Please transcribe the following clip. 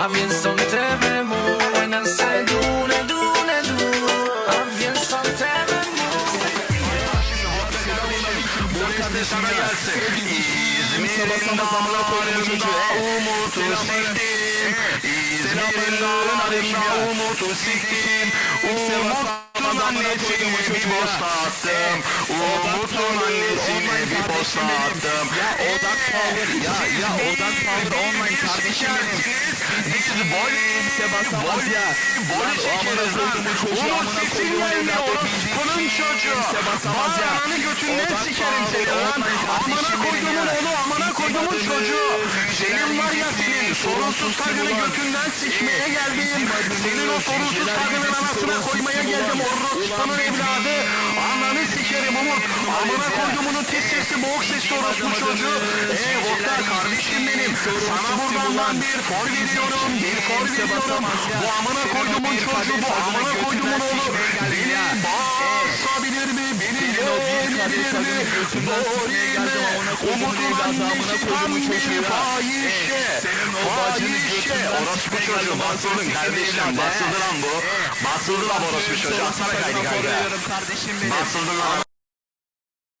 Aviens son terremoto When I say do ne do ne do Aviens son terremoto de sana gelsin. İzmir'in dağlarında umutu siktim. İzmir'in dağlarında umutu siktim. Umut'un annesini bir posta attım. Umut'un annesini bir posta attım. Odak Power ya ya Odak Power online kardeşim benim. Biz volley, Kimse basamaz ya. amına çekeriz lan. Umut sesin evladı, Orospunun çocuğu. kimse basamaz ya. Bağıranı götünden sikerim seni lan. Amına koyduğumun ya. Bizim çocuğu. Senin var ya senin sorunsuz ulan. götünden sikmeye geldim. Senin o sorunsuz gecesi anasına koymaya geldim. Orospunun evladı. Ananı sikerim Umut. Amına ya. koyduğumunun tiz sesli boğuk sesli orospu çocuğu. Ey Voklar kardeşim benim. Sana buradan ben bir for veriyorum. Bir for veriyorum. Bu amına bir çocuğu bu amına götünden oğlu. Beni ya. basabilir mi? Beni tadına mi? götünden sikmeye geldim amına koyduğumun Umut'un evladı, amına annesi koyduğumun tam bir çocuğu ya. fahişe. Senin o bacını götünden Orospu çocuğu basıldın kardeşim. Basıldı lan bu. Basıldı lan orospu çocuğu. Atsana kaydı kanka. Basıldı lan.